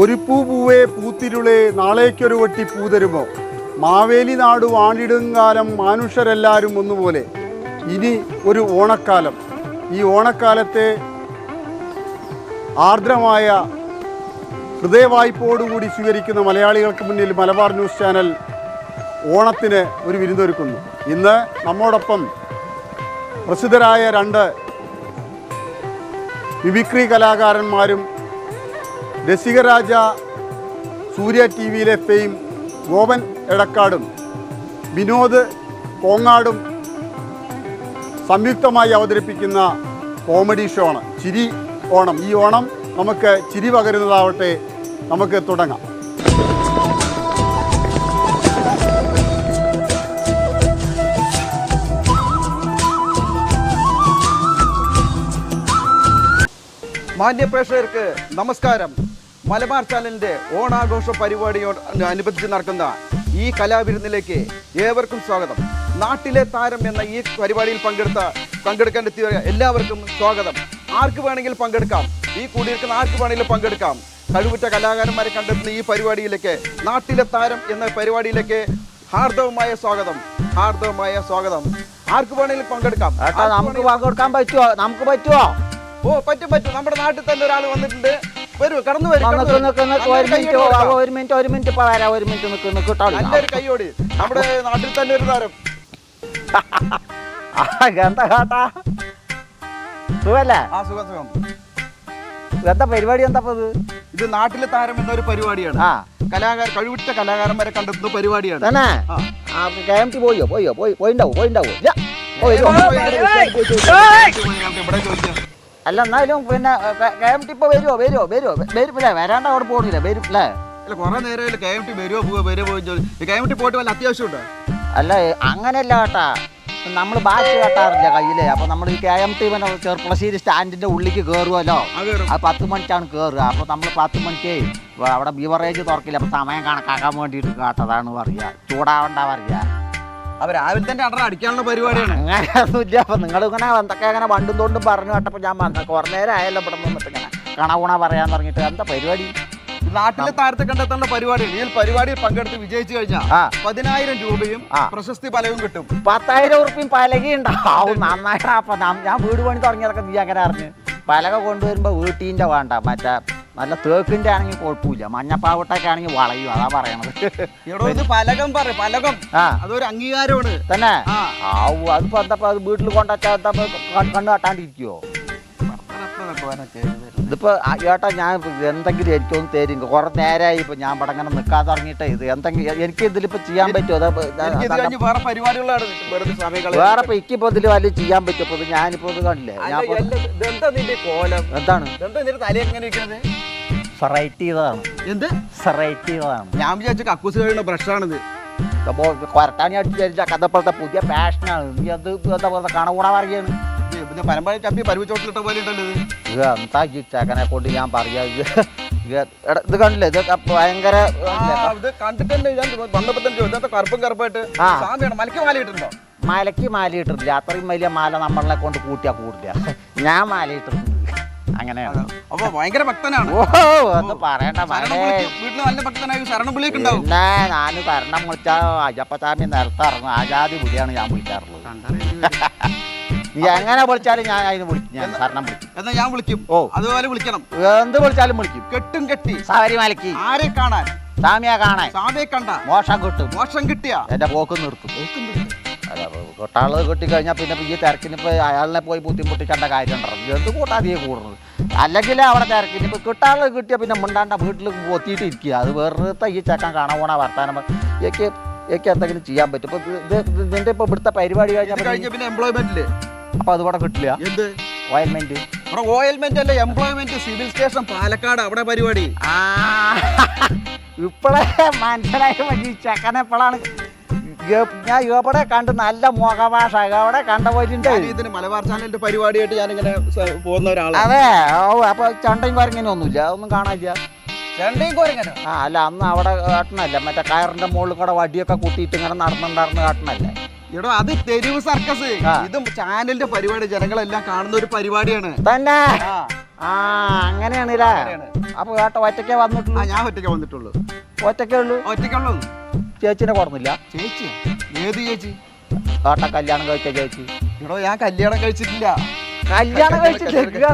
ഒരു പൂ പൂവേ പൂത്തിരുളേ നാളേക്കൊരു വട്ടി പൂതരുമോ മാവേലി നാട് വാണിടുങ്കാലം മാനുഷരെല്ലാവരും ഒന്നുപോലെ. ഇനി ഒരു ഓണക്കാലം. ഈ ഓണക്കാലത്തെ ആർദ്രമായ ഹൃദയവായ്പോടുകൂടി സ്വീകരിക്കുന്ന മലയാളികൾക്ക് മുന്നിൽ മലബാർ ന്യൂസ് ചാനൽ ഓണത്തിന് ഒരു വിരുന്നൊരുക്കുന്നു ഇന്ന് നമ്മോടൊപ്പം പ്രസിദ്ധരായ രണ്ട് മിമിക്രി കലാകാരന്മാരും രസികരാജ സൂര്യ ടി വിയിലെ ഫെയിം ഗോപൻ എടക്കാടും വിനോദ് കോങ്ങാടും സംയുക്തമായി അവതരിപ്പിക്കുന്ന കോമഡി ഷോ ആണ് ചിരി ഓണം. ഈ ഓണം നമുക്ക് ചിരി പകരുന്നതാവട്ടെ. നമുക്ക് തുടങ്ങാം. മാന്യ പ്രേക്ഷകർക്ക് നമസ്കാരം. മലബാർ ചാനലിന്റെ ഓണാഘോഷ പരിപാടിയോട് അനുബന്ധിച്ച് നടക്കുന്ന ഈ കലാവിരുന്നിലേക്ക് ഏവർക്കും സ്വാഗതം. നാട്ടിലെ താരം എന്ന ഈ പരിപാടിയിൽ പങ്കെടുത്ത പങ്കെടുക്കാൻ എത്തിയ എല്ലാവർക്കും സ്വാഗതം. ആർക്ക് വേണമെങ്കിൽ പങ്കെടുക്കാം. ഈ കൂടിയിരിക്കുന്ന ആർക്ക് വേണമെങ്കിലും പങ്കെടുക്കാം. കഴിവുറ്റ കലാകാരന്മാരെ കണ്ടെത്തുന്ന ഈ പരിപാടിയിലേക്ക് നാട്ടിലെ താരം എന്ന പരിപാടിയിലേക്ക് ഹാർദവമായ സ്വാഗതം. ഹാർദവമായ സ്വാഗതം. ആർക്ക് വേണമെങ്കിലും പങ്കെടുക്കാം. നമുക്ക് പങ്കെടുക്കാൻ പറ്റുമോ നമുക്ക് പറ്റുമോ ഓ പറ്റും പറ്റും. നമ്മുടെ നാട്ടിൽ തന്നെ ഒരാൾ വന്നിട്ടുണ്ട്. വരൂ കടന്നു വരൂ നിക്ക് കടന്നു നിക്ക് വരൂ. നിക്ക് ഒരു മിനിറ്റ് ഒരു മിനിറ്റ് ഒരു മിനിറ്റ് ഇപ്പൊ വരാം ഒരു മിനിറ്റ് നിക്ക് നിക്ക് കേട്ടോ. നല്ലൊരു കൈയോടി. നമ്മുടെ നാട്ടിൽ തന്നെ ഒരു താരം. എന്താ കേട്ടാ. സുഖല്ലേ? ആ സുഖം സുഖം. എന്താ പരിപാടി എന്താ ഇത്? ഇത് നാട്ടിലെ താരം എന്നൊരു പരിപാടിയാണ്. ആ. കലാകാര കഴിവുറ്റ കലാകാരന്മാരെ കണ്ടെത്തുന്ന പരിപാടിയാണ്. തന്നെ? ആ. ആ കെ എം ടി പോയോ? പോയോ പോയി പോയിണ്ടാവും പോയിണ്ടാവും? ഇവിടെ ചോദിക്കാം. അല്ല എന്നാലും പിന്നെ കെ എം ടി ഇപ്പൊ വരുമോ വരുമോ വരുമോ വരും ഇല്ലേ വരാണ്ട് അവിടെ പോകുന്നില്ല വരും അല്ലേ അല്ല കുറെ നേരം കെ എം ടി വരുമോ പോവോ വരുമോ പോയി കെ എം ടി പോയിട്ട് വല്ല അത്യാവശ്യമുണ്ടോ? അല്ല അങ്ങനെയല്ല കേട്ടാ. നമ്മൾ ബാക്കി കെട്ടാറില്ല കയ്യിൽ? അപ്പൊ നമ്മൾ ഈ കെ എം ടി പിന്നെ ചെറുപ്പളശ്ശേരി സ്റ്റാൻഡിന്റെ ഉള്ളിക്ക് കയറുമല്ലോ ആ പത്ത് മണിക്കാണ് കയറുക അപ്പൊ നമ്മൾ പത്ത് മണിക്ക് അവിടെ ബിവറേജ് തുറക്കില്ല. അപ്പൊ സമയം കണക്കാക്കാൻ വേണ്ടിയിട്ട് കേട്ടതാണ് പറയാ. ചൂടാവണ്ട പറയാ. അപ്പൊ രാവിലെ തന്നെ അടറ അടിക്കാനുള്ള പരിപാടിയാണ്. അങ്ങനെയൊന്നുമില്ല. അപ്പൊ നിങ്ങൾ ഇങ്ങനെ എന്തൊക്കെ അങ്ങനെ വണ്ടും തോണ്ടും പറഞ്ഞു കേട്ടപ്പോ ഞാൻ വന്ന കുറേ നേരം ആയല്ലോ ഇവിടെ നിന്നിട്ട് ഇങ്ങനെ കണകുണ പറയാൻ തുടങ്ങിയിട്ട്. എന്താ പരിപാടി? നാട്ടിലെ താരത്തെ കണ്ടെത്തേണ്ട പരിപാടിയാണ്. ഈ പരിപാടിയിൽ പങ്കെടുത്ത് വിജയിച്ചു കഴിഞ്ഞാൽ പതിനായിരം രൂപയും പ്രശസ്തി പലവും കിട്ടും. പത്തായിരം ഉറുപ്പിയും പലക ഉണ്ടാവും. നന്നായിട്ടാ അപ്പൊ ഞാൻ വീട് പണി തുടങ്ങിയതൊക്കെ നീ അങ്ങനെ അറിഞ്ഞ്. പലക കൊണ്ടുവരുമ്പോ വീട്ടീന്റെ വേണ്ട. മറ്റേ നല്ല തേക്കിന്റെ ആണെങ്കിൽ കുഴപ്പമില്ല. മഞ്ഞപ്പാവട്ടൊക്കെ ആണെങ്കിൽ വളയും അതാ പറയണത്. എടോ ഇത് പലകം പറ പലകം. ആ. അതൊരു അംഗീകാരമാണ്. തന്നെ? ആവു അതിപ്പോ എന്താ അത് വീട്ടിൽ കൊണ്ടുവച്ചാ കണ്ണു ഇപ്പൊ കണ്ണ് കണ്ണ് കട്ടാണ്ടിരിക്കുവോ? ഇതിപ്പോ ചേട്ടാ ഞാൻ എന്തെങ്കിലും എനിക്കൊന്ന് തരും കുറെ നേരമായി ഇപ്പൊ ഞാൻ ഇവിടെ അങ്ങനെ നിൽക്കാതെ ഇറങ്ങിയിട്ട് ഇത്. എന്തെങ്കിലും എനിക്ക് ഇതിലിപ്പോ ചെയ്യാൻ പറ്റുമോ? അതാ വേറെ പരിപാടികളാണ് ഇപ്പൊ ഇക്കിപ്പോ ഇതിൽ വല്ല ചെയ്യാൻ പറ്റും ഇപ്പൊ ഇത് ഞാനിപ്പോ ഇത് കണ്ടില്ലേ? എന്താണ്? സെറൈറ്റ് എന്ത്? സെറൈറ്റ് ഞാൻ വിചാരിച്ച കക്കൂസ് കഴിയുന്ന ബ്രഷാണിത്. അപ്പോൾ കൊരട്ടാണി അടിച്ച് വിചാരിച്ച കഥപ്പോഴത്തെ പുതിയ പാഷനാണ് നീ അത് എന്താ പറയുക പറയാണ് പിന്നെ പരമ്പര ചപ്പി പരുവച്ചോട്ടിലിട്ട പോലെ ഉണ്ടല്ലോ ഇത്. ഇത് കൊണ്ട് ഞാൻ പറയാ ഇത് ഇത് എടാ, ഇത് കണ്ടില്ലേ? ഇത് ഭയങ്കര ആ, ഇത് ഞാൻ വന്നപ്പോ തന്നെ ചോദിച്ചു. ഇതെന്താ കറുപ്പും കറുപ്പായിട്ട് ആ. മലക്ക് മാല ഇട്ടിട്ടില്ല. അത്രയും വലിയ മാല നമ്മളെ കൊണ്ട് കൂട്ടിയാ കൂടില്ല ഞാൻ മാല ഇട്ടിട്ടുണ്ട്. അങ്ങനെയാണ്. അപ്പൊ ഭയങ്കര ഭക്തനാണ്. ഓ ഒന്ന് പറയണ്ട നല്ല ഭക്തനായി ശരണം വിളിയൊക്കെ ഉണ്ടാവും. പിന്നെ ഞാൻ കരണം വിളിച്ചാ നേരത്തെ ഇറങ്ങും. ആജാതി പുലിയാണ് ഞാൻ വിളിക്കാറുള്ളത്. നീ എങ്ങനെ വിളിച്ചാലും ഞാൻ അതിന് വിളിക്കും. ഞാൻ സാറിനെ വിളിക്കും. എന്നാ ഞാൻ വിളിക്കും. ഓ. അതുപോലെ വിളിക്കണം. എന്ത് വിളിച്ചാലും വിളിക്കും. കെട്ടും കെട്ടി. സാരി ശബരിമലക്ക് ആരെ കാണാൻ? സാമിയെ കാണാൻ. സാമിയെ കണ്ട? മോശം കിട്ടും. മോശം കിട്ടിയ? എന്റെ പോക്ക് നിർത്തും. കൊട്ടാളത് കൊട്ടാൾ കിട്ടിക്കഴിഞ്ഞാൽ പിന്നെ ഈ തിരക്കിന് ഇപ്പൊ അയാളിനെ പോയി ബുദ്ധിമുട്ടിക്കേണ്ട കാര്യം ഉണ്ടല്ലോ എന്ത് കൂട്ടാതിയെ കൂടുന്നത്? അല്ലെങ്കിൽ അവിടെ തിരക്കിന് ഇപ്പൊ കിട്ടാളത് കിട്ടിയാൽ പിന്നെ മുണ്ടാണ്ട വീട്ടിൽ ഒത്തിയിട്ട് ഇരിക്കുക അത് വെറുതെ ഈ ചെക്കൻ കാണാൻ പോണ വർത്താനം എനിക്ക് എനിക്ക് എന്തെങ്കിലും ചെയ്യാൻ പറ്റും. ഇപ്പൊ ഇത് ഇതിന്റെ ഇപ്പൊ ഇവിടുത്തെ പരിപാടി കഴിഞ്ഞാൽ പിന്നെ എംപ്ലോയ്മെന്റിൽ അപ്പൊ അതുകൂടെ കിട്ടില്ല. എന്ത്? ഓയിൽമെന്റ് ഓയിൽമെന്റ് അല്ലേ? എംപ്ലോയ്മെന്റ് സിവിൽ സ്റ്റേഷൻ പാലക്കാട് അവിടെ പരിപാടി. ആ. ഇപ്പോഴേ മനസ്സിലായി മതി. ചെക്കൻ എപ്പോഴാണ് ഞാൻ ഇവിടെ കണ്ട് നല്ല മുഖഭാഷ? അവിടെ കണ്ട പോയിട്ടുണ്ട് ഇതിന് മലബാർ ചാനലിന്റെ പരിപാടിയായിട്ട് ഞാൻ ഇങ്ങനെ പോകുന്ന ഒരാളാണ്. അതെ. ഓ അപ്പൊ ചണ്ടയും കുരങ്ങനെ ഒന്നുമില്ല. അതൊന്നും കാണാനില്ല. ചണ്ടയും കുരങ്ങനെ? ആ അല്ല അന്ന് അവിടെ കാട്ടണല്ലേ? മറ്റേ കയറിന്റെ മുകളിൽ കൂടെ വടിയൊക്കെ കൂട്ടിയിട്ട് ഇങ്ങനെ നടന്നുണ്ടായിരുന്ന കാട്ടണല്ലേ? എടോ അത് തെരുവ് സർക്കസ്. ഇത് ചാനലിന്റെ പരിപാടി ജനങ്ങളെല്ലാം കാണുന്ന ഒരു പരിപാടിയാണ്. തന്നെ. ആ. അങ്ങനെയാണല്ലേ? അങ്ങനെയാണ്. അപ്പൊ ഏട്ട ഒറ്റയ്ക്കേ വന്നിട്ടുള്ളൂ? ഞാൻ ഒറ്റയ്ക്ക് വന്നിട്ടുള്ളൂ. ഒറ്റയ്ക്കേ ഉള്ളൂ? ഒറ്റയ്ക്കുള്ളൂ. ചേച്ചിനെ കൊടുന്നില്ല ചേച്ചി? ഏത് ചേച്ചി? ഏട്ട കല്യാണം കഴിച്ച ചേച്ചി. എടോ ഞാൻ കല്യാണം കഴിച്ചിട്ടില്ല. കല്യാണം കഴിച്ചിട്ടില്ല.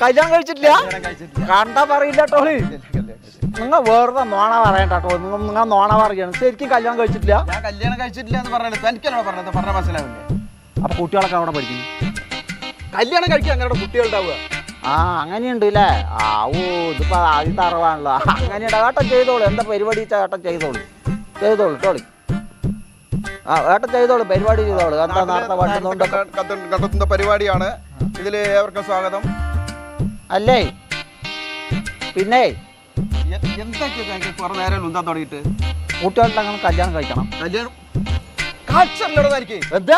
കല്യാണം കഴിച്ചിട്ടില്ല? കണ്ടാ പറയില്ല ടോളി നിങ്ങൾ വേറെ നോണ പറയണ്ട കേട്ടോ. നിങ്ങൾ നിങ്ങൾ നോണ പറയാണ് ശരിക്കും കല്യാണം കഴിച്ചിട്ടില്ല? ഞാൻ കല്യാണം കഴിച്ചിട്ടില്ല എന്ന് പറഞ്ഞത് എനിക്കല്ലോ പറഞ്ഞത്? പറഞ്ഞ മനസ്സിലാവില്ലേ? അപ്പൊ കുട്ടികളൊക്കെ അവിടെ പഠിക്കുന്നു കല്യാണം കഴിക്കാൻ അങ്ങനെ കുട്ടികൾ ഉണ്ടാവുക ആ അങ്ങനെയുണ്ട് അല്ലേ ആവോ ഇതിപ്പോ ആദ്യത്തെ അറിവാണല്ലോ. അങ്ങനെയുണ്ട്. ഏട്ടൻ ചെയ്തോളൂ. എന്താ പരിപാടി വെച്ചാൽ ഏട്ടൻ ചെയ്തോളൂ. ചെയ്തോളൂ ടോളി ആ ഏട്ടൻ ചെയ്തോളൂ. പരിപാടി ചെയ്തോളൂ. എന്താ നേരത്തെ പരിപാടിയാണ്. ഇതിൽ ഏവർക്കും സ്വാഗതം. അല്ലേ? പിന്നെ? എ- എന്തൊക്കെയാ കുറെ നേരം തുടങ്ങിയിട്ട് കല്യാണം കഴിക്കണം. കല്യാണം എന്ത്?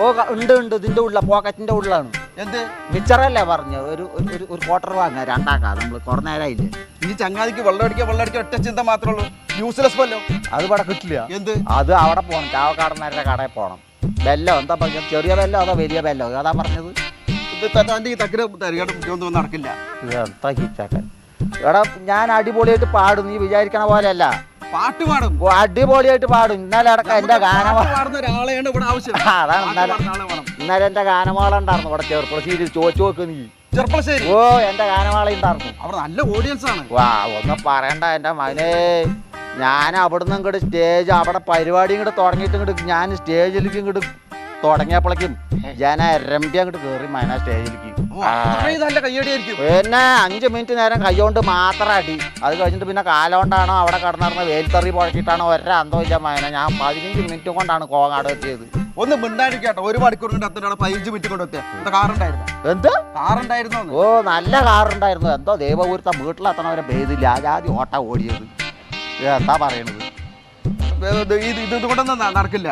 ഓ ഉണ്ട് ഉണ്ട്. ഇതിന്റെ ഉള്ള പോക്കറ്റിന്റെ ഉള്ളാണ് എന്ത് മിച്ചറല്ലേ പറഞ്ഞു. ഒരു ഒരു- ഒരു ക്വാർട്ടർ വാങ്ങാ രണ്ടാക്കാം. നമ്മൾ കുറെ നേരമായില്ലേ ഇനി ചങ്ങാതിക്ക് വെള്ളം അടിക്കുക വെള്ളം അടിക്കുക ഒറ്റ ചിന്ത മാത്രമേ ഉള്ളൂ. യൂസ്ലെസ് പല്ലോ അത് ഇവിടെ കിട്ടില്ല. എന്ത്? അത് അവിടെ പോകണം ചാവക്കാടന്മാരുടെ കടയിൽ പോകണം ബെല്ലോ എന്താ പറഞ്ഞത്? ചെറിയ ബെല്ലോ അതോ വലിയ ബെല്ലോ? അതാ പറഞ്ഞത്? തന്റെ ഈ തക്കിന് തരികയുടെ ബുദ്ധിമുട്ടൊന്നും നടക്കില്ല. എടാ ഞാൻ അടിപൊളിയായിട്ട് പാടും നീ വിചാരിക്കണ പോലെയല്ല. പാട്ട് പാടും. ഓ, അടിപൊളിയായിട്ട് പാടും. ഇന്നലെ അടക്കം എന്റെ ഗാനമ പാടുന്ന ഒരാളെയാണ് ഇവിടെ ആവശ്യം. ആ, അതാണ് പാട്ട് ഇന്നലെ പാടുന്ന ആളെ വേണം. ഇന്നലെ എന്റെ ഗാനമാള ഉണ്ടായിരുന്നു ഇവിടെ ചെറുപ്പശ്ശേരി ചോദിച്ചു നോക്ക് നീ. ചെറുപ്പശ്ശേരി ഓ എന്റെ ഗാനമാള ഉണ്ടായിരുന്നു. അവിടെ നല്ല ഓഡിയൻസ് ആണ്. വാ ഒന്നും പറയണ്ട എന്റെ മകനെ. ഞാൻ അവിടുന്ന് ഇങ്ങോട്ട് സ്റ്റേജ് അവിടെ പരിപാടി ഇങ്ങോട്ട് തുടങ്ങിയിട്ട് ഇങ്ങോട്ട് ഞാൻ സ്റ്റേജിലേക്ക് ഇങ്ങോട്ട് തുടങ്ങിയപ്പോഴേക്കും ജന രമ്പി അങ്ങോട്ട് കയറി മന സ്റ്റേജിലേക്ക്. പിന്നെ അഞ്ച് മിനിറ്റ് നേരം കൈകൊണ്ട് മാത്രം അടി. അത് കഴിഞ്ഞിട്ട് പിന്നെ കാലോണ്ടാണോ അവിടെ കടന്നിരുന്ന വേൽത്തറി പുഴക്കിട്ടാണോ ഒരേ അന്തോ ഇല്ല മകനെ ഞാൻ പതിനഞ്ച് മിനിറ്റ് കൊണ്ടാണ് കോങ്ങാട് എത്തിയത്. ഒന്ന് മിണ്ടാണ്ടിരിക്കട്ടോ ഒരു മണിക്കൂർ കൊണ്ട് എത്തണം പതിനഞ്ച് മിനിറ്റ് കൊണ്ട് എത്തിയ. കാറുണ്ടായിരുന്നു എന്ത്? കാറുണ്ടായിരുന്നോ ഓ നല്ല കാറുണ്ടായിരുന്നു എന്തോ ദേവപുരത്തെ വീട്ടിലെത്തണവരെ പെയ്തില്ല ആദ്യം ഓട്ട ഓടിയത്. എന്താ പറയണത്? ഇത് ഇത് കൊണ്ടൊന്നും നടക്കില്ല.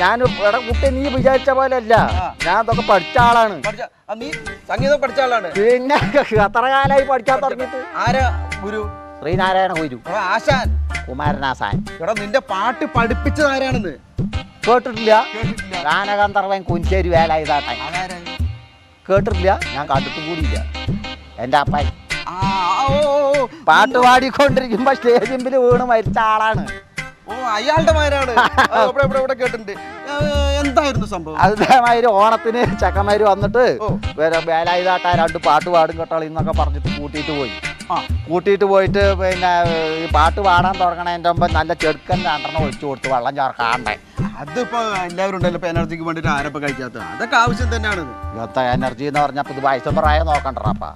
ഞാൻ എടാ കുട്ടി നീ വിചാരിച്ച പോലെ അല്ല. ഞാൻ ഇതൊക്കെ പഠിച്ച ആളാണ്. നീ സംഗീതം പഠിച്ച ആളാണ്. പിന്നെ എത്ര കാലമായി പഠിക്കാൻ തുടങ്ങിയിട്ട്? ആരാ ഗുരു? ശ്രീനാരായണ ഗുരു. ആശാൻ. കുമാരനാശാൻ. എടാ നിന്റെ പാട്ട് പഠിപ്പിച്ചത് ആരാണെന്ന്? കേട്ടിട്ടില്ല? ഗാനഗന്ധർവൻ കുഞ്ചേരി വേല ഇതാട്ടെ കേട്ടിട്ടില്ല? ഞാൻ കണ്ടിട്ട് കൂടിയില്ല. എന്റെ അപ്പായി. പാട്ട് പാടിക്കൊണ്ടിരിക്കുമ്പോ സ്റ്റേജിമ്പിൽ വീണ് മരിച്ച ആളാണ്. ഓ അയാളുടെ കേട്ടിട്ടുണ്ട്. എന്തായിരുന്നു സംഭവം? അതേമാതിരി ഓണത്തിന് ചക്കന്മാര് വന്നിട്ട് വേലായുധാട്ട രണ്ട് പാട്ട് പാടും കേട്ടോളി എന്നൊക്കെ പറഞ്ഞിട്ട് കൂട്ടിയിട്ട് പോയി. കൂട്ടിയിട്ട് പോയിട്ട് പിന്നെ ഈ പാട്ട് പാടാൻ തുടങ്ങണതിന്റെ മുമ്പ് നല്ല ചെടുക്കൻ രണ്ടെണ്ണം ഒഴിച്ചു കൊടുത്ത് വെള്ളം ചേർക്കാണ്ടേ. അതിപ്പോ എല്ലാവരും ഉണ്ടല്ലോ ഇപ്പൊ എനർജിക്ക് വേണ്ടിട്ട് ആരപ്പ കഴിക്കാത്ത? അതൊക്കെ ആവശ്യം തന്നെയാണ്. ഇന്നത്തെ എനർജി എന്ന് പറഞ്ഞാൽ ഇത് വയസ്സും പ്രായം നോക്കണ്ടപ്പാ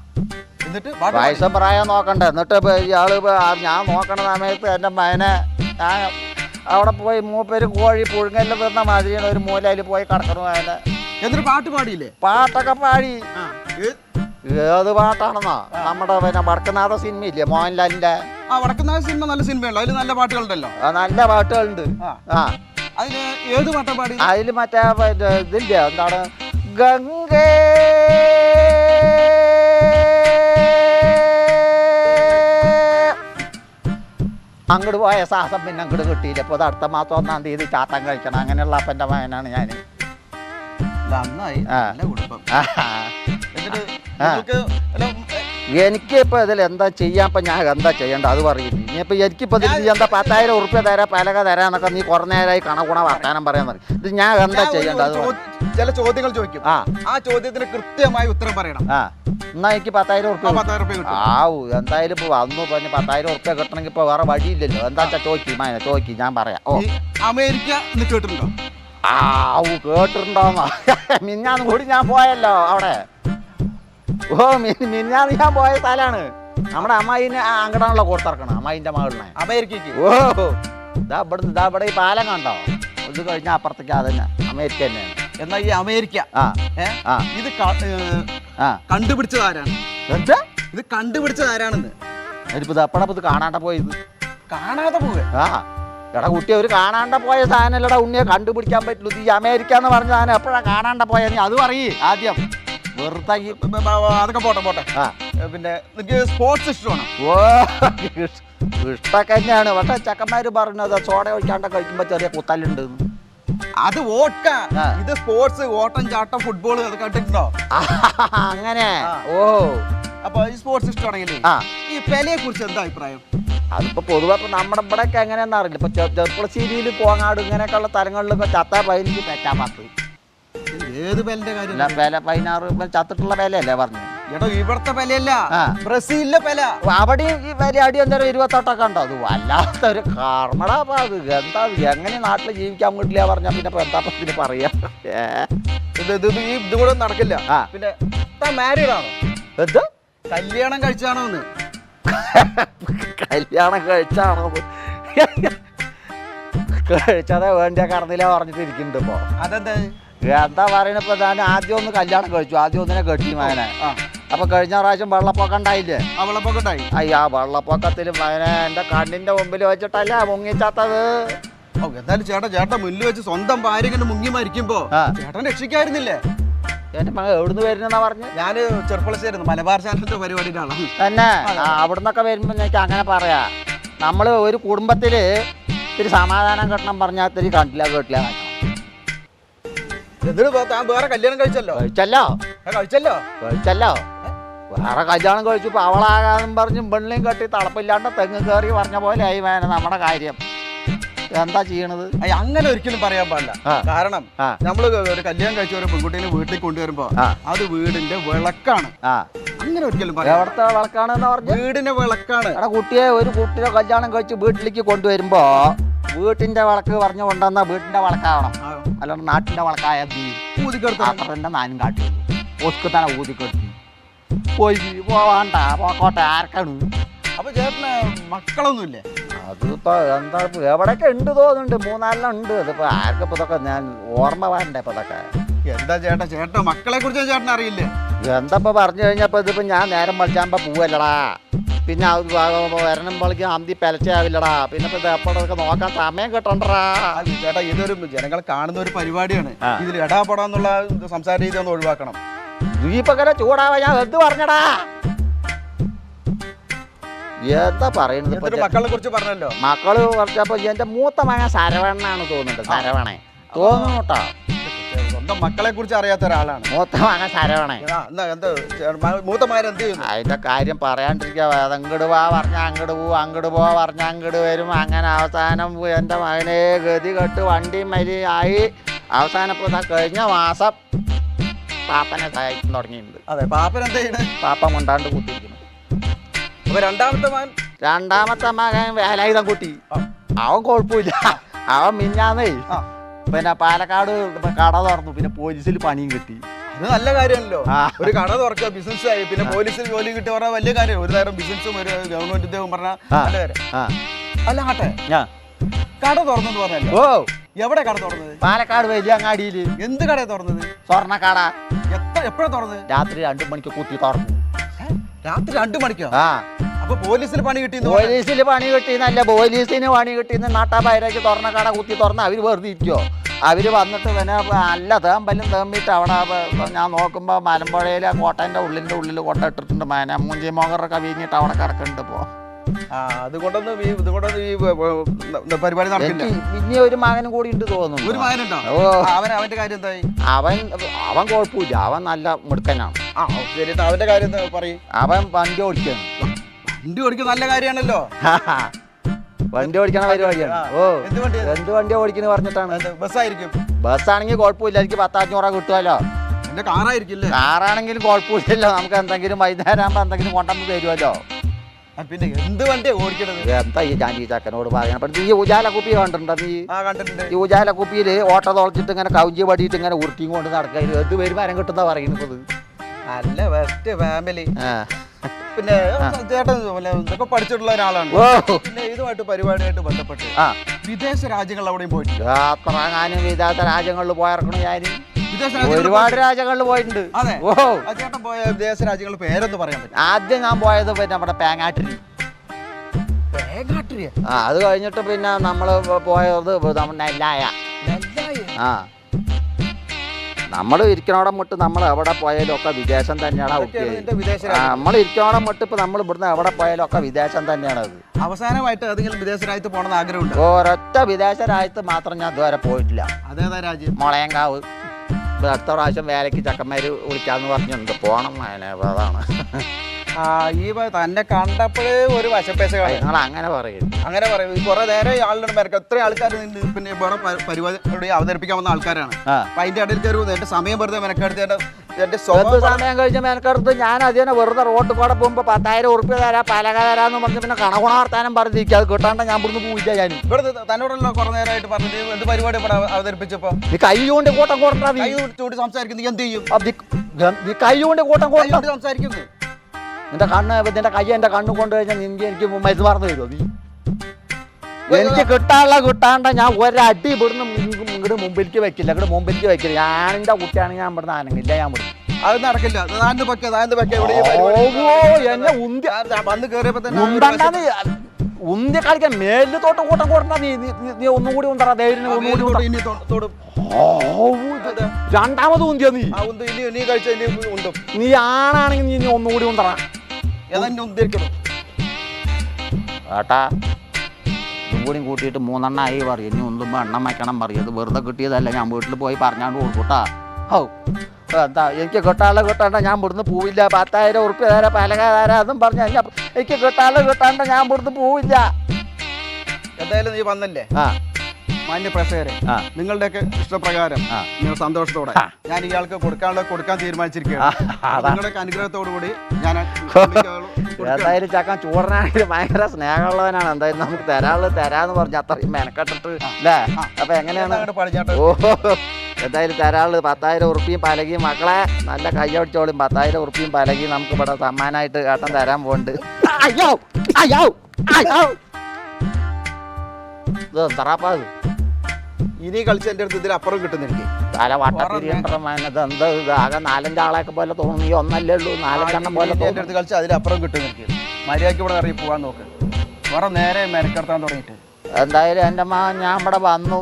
എന്നിട്ട്. വയസ്സും പ്രായം നോക്കണ്ടേ. എന്നിട്ട് ഇയാൾ ഞാൻ നോക്കണ സമയത്ത് എന്റെ മകനെ ഞാൻ അവിടെ പോയി മൂപ്പര് കോഴി പുഴുങ്ങലിൽ തീർന്ന മാതിരിയാണ് ഒരു മൂലയിൽ പോയി കിടക്കണു അതിനെ എന്നിട്ട് പാട്ട് പാടിയില്ലേ? പാട്ടൊക്കെ പാടി. ഏത് പാട്ടാണെന്നോ? നമ്മുടെ പിന്നെ വടക്കനാഥ സിനിമ ഇല്ലേ? മോഹൻലാലിന്റെ. ആ സിനിമ നല്ല സിനിമയുണ്ടോ അതിൽ നല്ല പാട്ടുകളുണ്ടല്ലോ. നല്ല പാട്ടുകളുണ്ട്. ആ. അതിൽ ഏത് പാട്ടാ പാടി അതിൽ മറ്റേ ഇതില്ലേ? എന്താണ്? ഗംഗേ അങ്ങോട്ട് പോയ സാഹസം പിന്നെ അങ്ങോട്ട് കിട്ടിയില്ല. ഇപ്പോൾ അടുത്ത മാസം ഒന്നാം തീയതി ചാത്തം കഴിക്കണം. അങ്ങനെയുള്ള അപ്പന്റെ മകനാണ് ഞാൻ നന്നായി. എനിക്ക് ഇപ്പോൾ ഇതിൽ എന്താ ചെയ്യാൻ ഇപ്പം ഞാൻ എന്താ ചെയ്യേണ്ടത്? അത് പറയുന്നു ഇനിയിപ്പോൾ എനിക്കിപ്പോൾ ഇതിൽ നീ എന്താ പത്തായിരം ഉറുപ്പ്യ തരാം പലക തരാന്നൊക്കെ നീ കുറേ നേരമായി കണക്കുണ വർത്താനം പറയാൻ പറയും. ഇത് ഞാൻ എന്താ ചെയ്യേണ്ടത്? അത് ചില ചോദ്യങ്ങൾ ചോദിക്കും. ആ. ആ ചോദ്യത്തിന് കൃത്യമായി ഉത്തരം പറയണം. ആ. എന്നാ എനിക്ക് പത്തായിരം ആ ഉറുപ്പ്യ ആവു എന്തായാലും ഇപ്പൊ വന്നു പിന്നെ പത്തായിരം ഉറുപ്പ്യ കിട്ടണമെങ്കിൽ ഇപ്പൊ വേറെ വഴിയില്ലല്ലോ. എന്താ ചോദിക്കി മാന ചോദിക്കി ഞാൻ പറയാം. ഓ. അമേരിക്ക എന്ന് കേട്ടിട്ടുണ്ടോ? ആവു കേട്ടിട്ടുണ്ടോന്നാ. മിന്നാന്ന് കൂടി ഞാൻ പോയല്ലോ അവിടെ. ഓ മിന്നാന്ന് ഞാൻ പോയ സ്ഥലമാണ്. നമ്മുടെ അമ്മായിനെ അങ്ങടാണല്ലോ കൊടുത്തിറക്കണം അമ്മായിന്റെ മകളിനെ. അമേരിക്കക്ക് ഓ ഇതാ ഇവിടെ ഇതാ ഇവിടെ ഈ പാലം കണ്ടോ? ഇത് കഴിഞ്ഞാൽ അപ്പുറത്തേക്ക് അതന്നെ അമേരിക്ക തന്നെയാണ്. എന്നാ ഈ അമേരിക്ക. ഇത് കണ്ടുപിടിച്ചതാരാണ് കണ്ടുപിടിച്ചത് ആരാണ്? എന്താ? ഇത് കണ്ടുപിടിച്ചത് ആരാണെന്ന്? എപ്പോഴാ ഇത് കാണാണ്ട പോയത്. കാണാതെ പോവുക ആ. എടാ കുട്ടി അവർ കാണാണ്ട പോയ സാധനല്ലടാ ഉണ്ണിയെ കണ്ടുപിടിക്കാൻ പറ്റുള്ളൂ ഈ അമേരിക്ക എന്ന് പറഞ്ഞ സാധനം എപ്പോഴാ കാണാണ്ട പോയ നീ? അത് പറയേ ആദ്യം. വെറുതെ അതൊക്കെ പോട്ടെ പോട്ടെ. പിന്നെ നിനക്ക് സ്പോർട്സ് ഇഷ്ടമാണോ? ഓ ഇഷ്- ഇഷ്ടൊക്കെ തന്നെയാണ്. പക്ഷെ ചെക്കന്മാര് പറഞ്ഞത് സോഡ ഒഴിക്കാണ്ടൊക്കെ കഴിക്കുമ്പോ ചെറിയ കുത്തലുണ്ട് അത് വോട്ട. ഇത് സ്പോർട്സ് ഓട്ടം ചാട്ടം ഫുട്ബോൾ അത് കണ്ടിട്ടുണ്ടോ? അങ്ങനെ. ഓ. അപ്പൊ സ്പോർട്സ് ഇഷ്ടമാണെങ്കിലേ ഈ പെലയെ കുറിച്ച് എന്താ അഭിപ്രായം? അതിപ്പോ പൊതുവെ ഇപ്പൊ നമ്മുടെ ഇവിടെ ഒക്കെ എങ്ങനെയാന്ന് അറിയില്ല. ഇപ്പൊ ചെറുപ്പുളശ്ശേരിയിൽ പോങ്ങാട് ഇങ്ങനെയൊക്കെ ഉള്ള സ്ഥലങ്ങളിലൊക്കെ ചത്ത പതിനഞ്ച് പെറ്റാ പത്ത്. ഏത് വില പതിനാറ് ചത്തിട്ടുള്ള വിലയല്ലേ പറഞ്ഞു ഇവിടത്തെ പെലയല്ല. ബ്രസീലിലെ പെല അവിടെ ഈ അടി എന്തായാലും ഇരുപത്തെട്ടൊക്കെ ഉണ്ടോ? അത് വല്ലാത്തൊരു കർമ്മടാ അപ്പൊ അത്. എന്താ എങ്ങനെ നാട്ടിൽ ജീവിക്കാൻ പറ്റില്ല പറഞ്ഞാ പിന്നെ എന്താ ഇപ്പൊ പറയാ? ഇത് ഇത് ഇത് ഈ ഇത് കൂടെ നടക്കില്ല. പിന്നെ മാരീഡ് ആണോ? എന്ത്? കല്യാണം കഴിച്ചാണോ എന്ന്. കല്യാണം കഴിച്ചാണോ കഴിച്ചതേ വേണ്ടിയ കടന്നില്ല പറഞ്ഞിട്ട് ഇരിക്കുന്നുണ്ട് ഇപ്പൊ. അതെന്താ? എന്താ പറയണ ഇപ്പൊ ഞാൻ ആദ്യം ഒന്ന് കല്യാണം കഴിച്ചു. ആദ്യം ഒന്നിനെ കെട്ടി മകനെ. ആ. അപ്പൊ കഴിഞ്ഞ പ്രാവശ്യം വെള്ളപ്പൊക്കം ഉണ്ടായില്ലേ അവളപ്പൊക്കെ ഉണ്ടായി അയ്യാ വെള്ളപ്പൊക്കത്തിലും അതിനെ എന്റെ കണ്ണിന്റെ മുമ്പിൽ വെച്ചിട്ടല്ല മുങ്ങിച്ചാത്തത്? ഓ എന്തായാലും ചേട്ടൻ ചേട്ടൻ മുന്നിൽ വെച്ച് സ്വന്തം ഭാര്യ ഇങ്ങനെ മുങ്ങി മരിക്കുമ്പോ ആ. ചേട്ടൻ രക്ഷിക്കായിരുന്നില്ലേ? എന്റെ മകൻ എവിടുന്ന് വരുന്നെന്നാ പറഞ്ഞു? ഞാൻ ചെറുപ്പളശ്ശേരുന്നു മലബാർ ചാനലിന്റെ പരിപാടിയിലാണ് തന്നെ? ആ, അവിടുന്നൊക്കെ വരുമ്പോ എനിക്ക് അങ്ങനെ പറയാ. നമ്മൾ ഒരു കുടുംബത്തിൽ ഇത്തിരി സമാധാനം കെട്ടണം പറഞ്ഞാൽ ഇത്തിരി കണ്ടില്ല കേട്ടില്ല എന്നിട്ട് താൻ വേറെ കല്യാണം കഴിച്ചല്ലോ? കഴിച്ചല്ലോ. ആ, കഴിച്ചല്ലോ? കഴിച്ചല്ലോ. വേറെ കല്യാണം കഴിച്ചപ്പോ അവളാകാന്നും പറഞ്ഞും പെണ്ണിനെയും കെട്ടി തളപ്പില്ലാണ്ട് തെങ്ങ് കയറി പറഞ്ഞ പോലെ ആയി വേന നമ്മുടെ കാര്യം. എന്താ ചെയ്യണത്? അയ്യ, അങ്ങനെ ഒരിക്കലും പറയാൻ പാടില്ല. ആ. കാരണം ആ. നമ്മൾ ഒരു കല്യാണം കഴിച്ച ഒരു പെൺകുട്ടീനെ വീട്ടിൽ കൊണ്ടുവരുമ്പോ ആ. അത് വീടിന്റെ വിളക്കാണ്. ആ. അങ്ങനെ ഒരിക്കലും പറയാം എവിടത്തെ വിളക്കാണെന്ന് പറഞ്ഞു? വീടിന്റെ വിളക്കാണ്. എടാ കുട്ടിയെ ഒരു കുട്ടിയെ കല്യാണം കഴിച്ച് വീട്ടിലേക്ക് കൊണ്ടുവരുമ്പോ വീട്ടിന്റെ വിളക്ക് പറഞ്ഞു കൊണ്ടുവന്ന വീട്ടിന്റെ വിളക്കാവണം. ആ, അല്ലാണ്ട് നാട്ടിന്റെ വിളക്കായ അപ്പറന്റെ നാനും കാട്ടി ഒസ്കു തന്നെ ഊതിക്കെടുത്തി. പോയി പോവാണ്ട പോക്കോട്ടെ ആർക്കാണ്? അപ്പൊ ചേട്ടന് മക്കളൊന്നുമില്ലേ? അതിപ്പോ എന്താ എവിടെയൊക്കെ ഉണ്ട് തോന്നുന്നുണ്ട്. മൂന്നാലെണ്ണം ഉണ്ട്. അതിപ്പോ ആർക്കിപ്പോ ഇതൊക്കെ ഞാൻ ഓർമ്മ വേണ്ടേ ഇപ്പൊ ഇതൊക്കെ? എന്താ ചേട്ടാ ചേട്ടൻ മക്കളെ കുറിച്ച് ചേട്ടൻ അറിയില്ലേ? എന്താ ഇപ്പൊ പറഞ്ഞു കഴിഞ്ഞപ്പോ ഇതിപ്പോ ഞാൻ നേരം വലിച്ചാകുമ്പോ പോവല്ലടാ. പിന്നെ അത് വരണം വിളിക്കാൻ അന്തി പെലച്ചാവില്ലടാ പിന്നെ ഇപ്പൊ ഇത് എപ്പോഴൊക്കെ നോക്കാൻ സമയം കിട്ടണ്ടടാ. ചേട്ടാ ഇതൊരു ജനങ്ങൾ കാണുന്ന ഒരു പരിപാടിയാണ്. ഇതിൽ എടാപെടാന്നുള്ള സംസാര രീതി ഒന്ന് ഒഴിവാക്കണം. നീ ഇപ്പൊ ഇങ്ങനെ ചൂടാവാ ഞാൻ എന്ത് പറഞ്ഞടാ? എന്താ പറയുന്നത് എന്നിട്ട് മക്കളെ കുറിച്ച് പറഞ്ഞല്ലോ? മക്കൾ കുറച്ചപ്പോ എന്റെ മൂത്ത മകൻ സരവണ്ണാണ് തോന്നുന്നുണ്ട് സരവണേ തോന്നുന്നു കേട്ടോ സ്വന്തം മക്കളെ കുറിച്ച് അറിയാത്ത ഒരാളാണ്. മൂത്ത മകൻ സരവണേ മൂത്ത മകൻ എന്താ ചെയ്യുന്നു? അതിന്റെ കാര്യം പറയാണ്ടിരിക്കുക അങ്ങോട്ട് പോവാ പറഞ്ഞ അങ്ങട് പോവും അങ്ങട് പോവാ പറഞ്ഞ അങ്ങട് വരും. അങ്ങനെ അവസാനം എന്റെ മകനെ ഗതി കെട്ട് വണ്ടി മരി ആയി അവസാനം കഴിഞ്ഞ മാസം പാപ്പനെ സഹായിക്കാൻ തുടങ്ങിയിട്ടുണ്ട്. അതെ പാപ്പൻ എന്താ ചെയ്യണേ? പാപ്പ മുണ്ടാണ്ട് കൂട്ടിയിരിക്കുന്നു. അപ്പൊ രണ്ടാമത്തെ മകൻ? രണ്ടാമത്തെ മകൻ വേലായുധം കൂട്ടി. അവൻ കുഴപ്പമില്ല. അവൻ മിഞ്ഞാന്നേ. പിന്നെ പാലക്കാട് കട തുറന്നു. പിന്നെ പോലീസിൽ പണിയും കിട്ടി. അത് നല്ല കാര്യമല്ലോ. ഒരു കട തുറക്കുക ബിസിനസ് ആയി പിന്നെ പോലീസിൽ ജോലി കിട്ടി പറഞ്ഞാൽ വലിയ കാര്യം. ഒരു നേരം ബിസിനസ്സും ഒരു ഗവൺമെന്റ് ഉദ്യോഗം പറഞ്ഞാൽ നല്ല കാര്യം. അല്ല ആട്ടെ. ഞാ. കട തുറന്നു പറഞ്ഞല്ലോ. ഓ. എവിടെ കട തുറന്നത്? പാലക്കാട് വലിയ അങ്ങാടിയിൽ. എന്ത് കട തുറന്നത്? സ്വർണക്കട. എത്ര എപ്പോഴാ തുറന്ന്? രാത്രി രണ്ടു മണിക്ക് കുത്തി തുറന്നു രാത്രി രണ്ടു മണിക്കോ? ആ. അപ്പൊ പോലീസിൽ പണി കിട്ടി പോലീസിൽ പണി കിട്ടിയെന്നല്ല പോലീസിന് പണി കിട്ടിയെന്ന് നാട്ടാപായരേക്ക് തുറന്ന കട കുത്തി തുറന്ന് അവർ വെറുതെ ഇരിക്കോ അവർ വന്നിട്ട് പിന്നെ നല്ല തേമ്പല്ലും തേമ്പിട്ട് അവിടെ ഞാൻ നോക്കുമ്പോൾ മലമ്പുഴയിലെ കോട്ടന്റെ ഉള്ളിന്റെ ഉള്ളിൽ കൊണ്ടിട്ടിട്ടുണ്ട് മാന മൂഞ്ചി മോകറൊക്കെ വീങ്ങിയിട്ട് അവിടെ കിടക്കുന്നുണ്ട് ഇപ്പോൾ അതുകൊണ്ടൊന്നും ഈ ഇതുകൊണ്ടൊന്നും ഈ പരിപാടി നടക്കില്ല. പിന്നെ ഒരു മകനും കൂടി ഉണ്ട് തോന്നുന്നു. ഒരു മകനുണ്ടോ? അവൻ അവന്റെ കാര്യം എന്തായി? അവൻ അവൻ കുഴപ്പമില്ല. അവൻ നല്ല മിടുക്കനാണ്. ആ ശരി അവന്റെ കാര്യം പറയും? അവൻ വണ്ടി ഓടിക്കുന്നു. വണ്ടി ഓടിക്കുന്ന നല്ല കാര്യമാണല്ലോ. വണ്ടി ഓടിക്കണ പരിപാടിയാണ്. ഓ. എന്ത് വണ്ടി? ഓടിക്കുന്നു പറഞ്ഞിട്ടാണ്? ബസ്സായിരിക്കും. ബസ്സാണെങ്കിൽ കുഴപ്പമില്ല. എനിക്ക് പത്താഞ്ഞൂറ കിട്ടുമല്ലോ. കാറാണെങ്കിലും കുഴപ്പമില്ലല്ലോ. നമുക്ക് എന്തെങ്കിലും വൈകുന്നേരം ആകുമ്പോൾ എന്തെങ്കിലും കൊണ്ടുവന്ന് തരുമല്ലോ. പിന്നെ എന്ത് വണ്ടിയാ ഓടിക്കണത്? എന്താ ഈ ഞാൻ ഈ ചക്കനോട് പറയണം അപ്പൊ ഈ ഉജാല കുപ്പി കണ്ടിട്ടുണ്ടോ നീ? ആ കണ്ടിട്ടുണ്ട്. ഈ ഉജാല കുപ്പിയിൽ ഓട്ട തുളച്ചിട്ട് ഇങ്ങനെ കൗഞ്ചി പടിയിട്ട് ഇങ്ങനെ ഉരുട്ടിയും കൊണ്ട് നടക്കുക. എന്ത് പേര് മരം കിട്ടുന്ന പറയുന്നത്? നല്ല ബെസ്റ്റ് ഫാമിലി. പിന്നെ ചേട്ടൻ ഇതൊക്കെ പഠിച്ചിട്ടുള്ള ഒരാളാണ്. പിന്നെ ഇതുമായിട്ട് പരിപാടിയായിട്ട് ബന്ധപ്പെട്ട് വിദേശ രാജ്യങ്ങൾ അവിടെയും പോയിട്ടുണ്ട് അത്ര ഞാനും വിദേശ രാജ്യങ്ങളിൽ പോയിറക്കണം രാജ്യങ്ങളിൽ ഒരുപാട് രാജ്യങ്ങളിൽ പോയിട്ടുണ്ട്. അതെ. ഓ ചേട്ടൻ പോയ വിദേശ രാജ്യങ്ങളുടെ പേരൊന്ന് പറയാൻ പറ്റും ആദ്യം ഞാൻ പോയത് പിന്നെ നമ്മുടെ പേങ്ങാട്ടിരി ആ അത് കഴിഞ്ഞിട്ട് പിന്നെ നമ്മൾ പോയത് നെല്ലായ. ആ. നമ്മൾ ഇരിക്കണോടം മുട്ട് നമ്മൾ എവിടെ പോയാലും ഒക്കെ വിദേശം തന്നെയാണ് നമ്മൾ ഇരിക്കണോടം മുട്ട് ഇപ്പൊ നമ്മൾ ഇവിടുന്ന് എവിടെ പോയാലും ഒക്കെ വിദേശം തന്നെയാണ് അത്. അവസാനമായിട്ട് ഏതെങ്കിലും വിദേശ രാജ്യത്ത് പോകണമെന്ന് ആഗ്രഹമുണ്ട്? ഒരൊറ്റ വിദേശ രാജ്യത്ത് മാത്രം ഞാൻ ഇതുവരെ പോയിട്ടില്ല. അതേതാ രാജ്യം? മുളയങ്കാവ്. അടുത്ത പ്രാവശ്യം വേലയ്ക്ക് ചക്കന്മാര് വിളിക്കാന്ന് പറഞ്ഞിട്ടുണ്ട്. പോണം അതിനെ അതാണ്. ആ ഈ വ- തന്നെ കണ്ടപ്പോഴേ ഒരു വശപ്പേശ നിങ്ങൾ അങ്ങനെ പറയും അങ്ങനെ പറയും. കുറെ നേരെ ആളുടെ പേർക്ക് എത്ര ആൾക്കാർ പിന്നെ വേറെ പ- പരിപാടി അവതരിപ്പിക്കാൻ വന്ന ആൾക്കാരാണ്. ആ. അപ്പൊ അതിന്റെ ഇടയിൽ ഒരു എന്റെ സമയം വെറുതെ മെനക്കെടുത്ത് എന്റെ എന്റെ സ്വഭാവം സമയം കഴിഞ്ഞ് മെനക്കെടുത്ത് ഞാൻ അതിനെ വെറുതെ റോഡ് കൂടെ പോകുമ്പോ പത്തായിരം ഉറുപ്പ്യ തരാ പലക തരാന്ന് പറഞ്ഞ് പിന്നെ കണകുണ വർത്താനം പറഞ്ഞിരിക്കും അത് കിട്ടാണ്ട് ഞാൻ ഇവിടുന്ന് പോയില്ല ഞാൻ ഇവിടെ തന്നോടല്ലോ കുറെ നേരമായിട്ട് പറഞ്ഞത് എന്ത് പരിപാടി ഇവിടെ അവ- അവതരിപ്പിച്ചപ്പോ? നീ കൈ കൊണ്ട് കൂട്ടം കൂട്ടാ കൈ ചൂടി സംസാരിക്കുന്നു നീ എന്ത് ചെയ്യും? അപ്പൊ നീ- നീ കൈ കൊണ്ട് കൂട്ടം കൂട്ടം സംസാരിക്കുന്നു നിന്റെ കണ്ണ് നിന്റെ കൈ എന്റെ കണ്ണ് കൊണ്ട് കഴിഞ്ഞാൽ നിനക്ക് എനിക്ക് മരുന്ന് മറന്നു തരുമോ നീ? എനിക്ക് കിട്ടാനുള്ള കിട്ടാണ്ട ഞാൻ ഒരടി ഇവിടുന്ന് ഇങ്ങോട്ട് മുമ്പിലേക്ക് വെക്കില്ല അങ്ങോട്ട് മുമ്പിലേക്ക് വെക്കില്ല. ഞാൻ എന്റെ കുട്ടിയാണെങ്കിൽ ഞാൻ ഇവിടെ ആനങ്ങില്ല ഞാൻ വിടും അത് നടക്കില്ല. പക്ക പക്ക ഇവിടെ ഈ പരിപാടി. ഓ എന്നെ ഉന്തി ഞാൻ ദാ വന്ന് കയറിയപ്പോ തന്നെ ഉന്തി കളിക്കാൻ മേലിൽ തോട്ടം കൂട്ടം കൂട്ടണ്ട നീ നീ- നീ- നീ ഒന്നും കൂടി ഉണ്ടറ ധൈര്യം ഒന്നും കൂടി വേര് ഇനി തൊ- തൊടും. ഓ, ഇത് രണ്ടാമത് ഉന്തിയ നീ? ആ ഉന്ത് ഇനി നീ കഴിച്ച ഇനി ഉണ്ടും. നീ ആണാണെങ്കിൽ നീ ഇനി ഒന്നും കൂടി ഉണ്ടറ ഏതാ ഉന്തിരിക്കണം ഏട്ടാ കൂടി കൂട്ടിയിട്ട് മൂന്നെണ്ണമായി പറയും. ഇനി ഒന്നും എണ്ണം വയ്ക്കണം പറയും. ഇത് വെറുതെ കിട്ടിയതല്ല. ഞാൻ വീട്ടിൽ പോയി പറഞ്ഞാണ്ട് കൊടുക്കൂട്ടാ. ഹൗ. എന്താ എനിക്ക് കിട്ടാനുള്ള കിട്ടാണ്ട ഞാൻ ഇവിടുന്ന് പോവില്ല. പത്തായിരം ഉറുപ്പ്യ തരാം പലക തരാം അതും പറഞ്ഞ എനിക്ക് കിട്ടാനുള്ള കിട്ടാണ്ട ഞാൻ ഇവിടുന്ന് പോവില്ല. എന്തായാലും നീ വന്നല്ലേ? ആ. മാന്യ പ്രേക്ഷകരെ. നിങ്ങളുടെയൊക്കെ ഇഷ്ടപ്രകാരം നിങ്ങൾ സന്തോഷത്തോടെ ഞാൻ ഇയാൾക്ക് കൊടുക്കാനുള്ള കൊടുക്കാൻ തീരുമാനിച്ചിരിക്കുകയാണ്. നിങ്ങളുടെയൊക്കെ അനുഗ്രഹത്തോടു കൂടി ഞാൻ ഏതായാലും ചക്കൻ ചോറിനാണെങ്കിൽ ഭയങ്കര സ്നേഹമുള്ളവനാണ്. എന്തായാലും നമുക്ക് തരാനുള്ളത് തരാന്ന് പറഞ്ഞ അത്രയും മെനക്കെട്ടിട്ട് അല്ലേ? അപ്പൊ എങ്ങനെയാണ്? ഓ എന്തായാലും തരാനുള്ളത് പത്തായിരം ഉറുപ്പിയും പലകിയും മക്കളെ നല്ല കയ്യടിച്ചോളും പത്തായിരം ഉറുപ്പിയും പലകിയും നമുക്ക് ഇവിടെ സമ്മാനായിട്ട് ഏട്ടൻ തരാൻ പോകുന്നുണ്ട് അയ്യോ അയ്യോ അയ്യോ. ഇത്? ഇനി കളിച്ച് എന്റെ അടുത്ത് ഇതിൽ അപ്പുറം കിട്ടും എനിക്ക് തല വട്ടത്തിരിയണ്ടത് ആകെ നാലഞ്ച് ആകെ നാലഞ്ചാളെയൊക്കെ പോലെ തോന്നുന്നു ഒന്നല്ലേ ഉള്ളൂ. നാലഞ്ചെണ്ണം പോലെ എന്റെ അടുത്ത് കളിച്ച് അതിലപ്പുറം കിട്ടും എനിക്ക് മര്യാദയ്ക്ക് ഇവിടെ ഇറങ്ങി പോകാൻ നോക്ക്. വേറെ നേരെ മെനക്കെടുത്താൻ തുടങ്ങിയിട്ട്. എന്തായാലും എന്റെ മകൻ ഞാൻ ഇവിടെ വന്നു.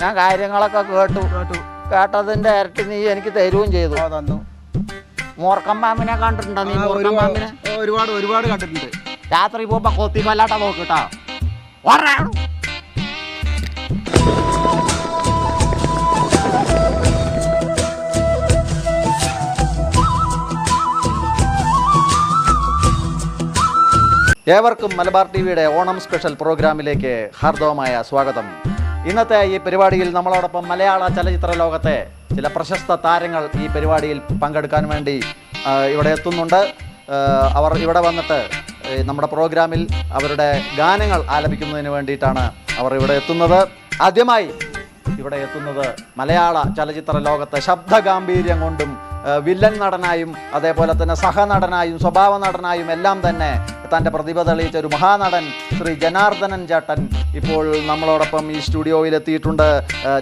ഞാൻ കാര്യങ്ങളൊക്കെ കേട്ടു. കേട്ടു. കേട്ടതിന്റെ ഇരട്ടി നീ എനിക്ക് തരുകയും ചെയ്തു. ആ തന്നു. മൂർക്കം പാമ്പിനെ കണ്ടിട്ടുണ്ടോ നീ? മൂർക്കം പാമ്പിനെ ഒരുപാട് ഒരുപാട് കണ്ടിട്ടുണ്ട്. രാത്രി പോകുമ്പോ കൊത്തി നോക്കിട്ടാ നോക്കിട്ടോ ഏവർക്കും മലബാർ ടി വിയുടെ ഓണം സ്പെഷ്യൽ പ്രോഗ്രാമിലേക്ക് ഹാർദവമായ സ്വാഗതം. ഇന്നത്തെ ഈ പരിപാടിയിൽ നമ്മളോടൊപ്പം മലയാള ചലച്ചിത്ര ലോകത്തെ ചില പ്രശസ്ത താരങ്ങൾ ഈ പരിപാടിയിൽ പങ്കെടുക്കാൻ വേണ്ടി ഇവിടെ എത്തുന്നുണ്ട്. അവർ ഇവിടെ വന്നിട്ട് നമ്മുടെ പ്രോഗ്രാമിൽ അവരുടെ ഗാനങ്ങൾ ആലപിക്കുന്നതിന് വേണ്ടിയിട്ടാണ് അവർ ഇവിടെ എത്തുന്നത്. ആദ്യമായി ഇവിടെ എത്തുന്നത് മലയാള ചലച്ചിത്ര ലോകത്തെ ശബ്ദഗാംഭീര്യം കൊണ്ടും വില്ലൻ നടനായും അതേപോലെ തന്നെ സഹനടനായും സ്വഭാവ നടനായും എല്ലാം തന്നെ തന്റെ പ്രതിഭ തെളിയിച്ച ഒരു മഹാനടൻ ശ്രീ ജനാർദ്ദനൻ ചേട്ടൻ ഇപ്പോൾ നമ്മളോടൊപ്പം ഈ സ്റ്റുഡിയോയിൽ എത്തിയിട്ടുണ്ട്.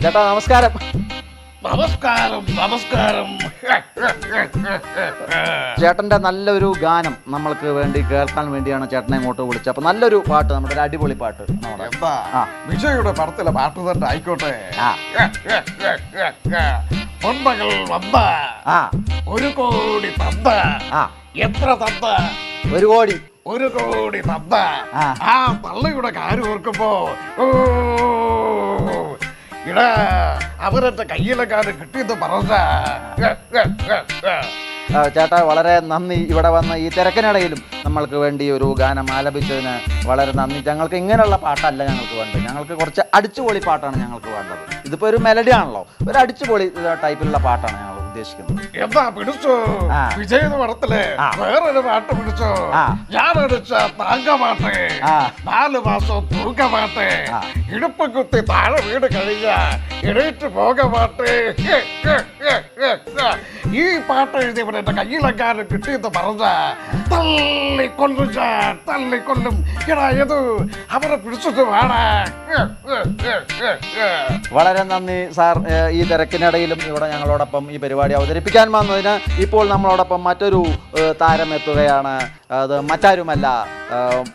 ചേട്ടാ നമസ്കാരം. നമസ്കാരം നമസ്കാരം. ചേട്ടന്റെ നല്ലൊരു ഗാനം നമ്മൾക്ക് വേണ്ടി കേൾക്കാൻ വേണ്ടിയാണ് ചേട്ടനെ ഇങ്ങോട്ട് വിളിച്ചത്. അപ്പൊ നല്ലൊരു പാട്ട് നമ്മുടെ ഒരു അടിപൊളി പാട്ട് എന്താ. വിജയുടെ പടത്തിലെ പാട്ട് തന്നെ ആയിക്കോട്ടെ. ആ പമ്പ. ആ. ഒരു കോടി പമ്പ. ആ. എത്ര തന്ന ഒരു കോടി. ഒരു കോടി തന്ന ആ. പള്ളിയുടെ തള്ളയുടെ കാര്യം ഓർക്കുമ്പോ ഓ. ഇടാ കയ്യിലെ കാര് കിട്ടിയെന്ന് പറഞ്ഞ ചേട്ടാ വളരെ നന്ദി. ഇവിടെ വന്ന ഈ തിരക്കിനിടയിലും നമ്മൾക്ക് വേണ്ടി ഒരു ഗാനം ആലപിച്ചതിന് വളരെ നന്ദി. ഞങ്ങൾക്ക് ഇങ്ങനെയുള്ള പാട്ടല്ല ഞങ്ങൾക്ക് വേണ്ടത്. ഞങ്ങൾക്ക് കുറച്ച് അടിച്ചുപൊളി പാട്ടാണ് ഞങ്ങൾക്ക് വേണ്ടത്. ഇതിപ്പോൾ ഒരു മെലഡി ആണല്ലോ. ഒരു അടിച്ചുപൊളി ടൈപ്പിലുള്ള പാട്ടാണ് ഞങ്ങൾ ഉദ്ദേശിക്കുന്നത് എന്താ പിടിച്ചോ? ആ. പടത്തിലെ ആ. വേറൊരു പാട്ട് പിടിച്ചോ? ആ. ഞാൻ അടിച്ച താങ്ക പാട്ട് ആ. നാല് മാസം തൂക്കമാട്ടെ. ആ. ഇടുപ്പ് കുത്തി താഴെ വീട് കഴിഞ്ഞ എണീറ്റ് പോക പാട്ട് ഈ പാട്ട് എഴുതിയവൻ എന്റെ കയ്യിലെങ്ങാനും കിട്ടിയെന്ന് പറഞ്ഞ തള്ളിക്കൊല്ലും ഞാൻ തള്ളിക്കൊല്ലും. എടാ ഏതു? അവരെ പിടിച്ചിട്ട് വേണ വളരെ നന്ദി സാർ. ഏഹ് ഈ തിരക്കിനിടയിലും ഇവിടെ ഞങ്ങളോടൊപ്പം ഈ പരിപാടി അവതരിപ്പിക്കാൻ വന്നതിന് ഇപ്പോൾ നമ്മളോടൊപ്പം മറ്റൊരു താരം എത്തുകയാണ് അത് മറ്റാരുമല്ല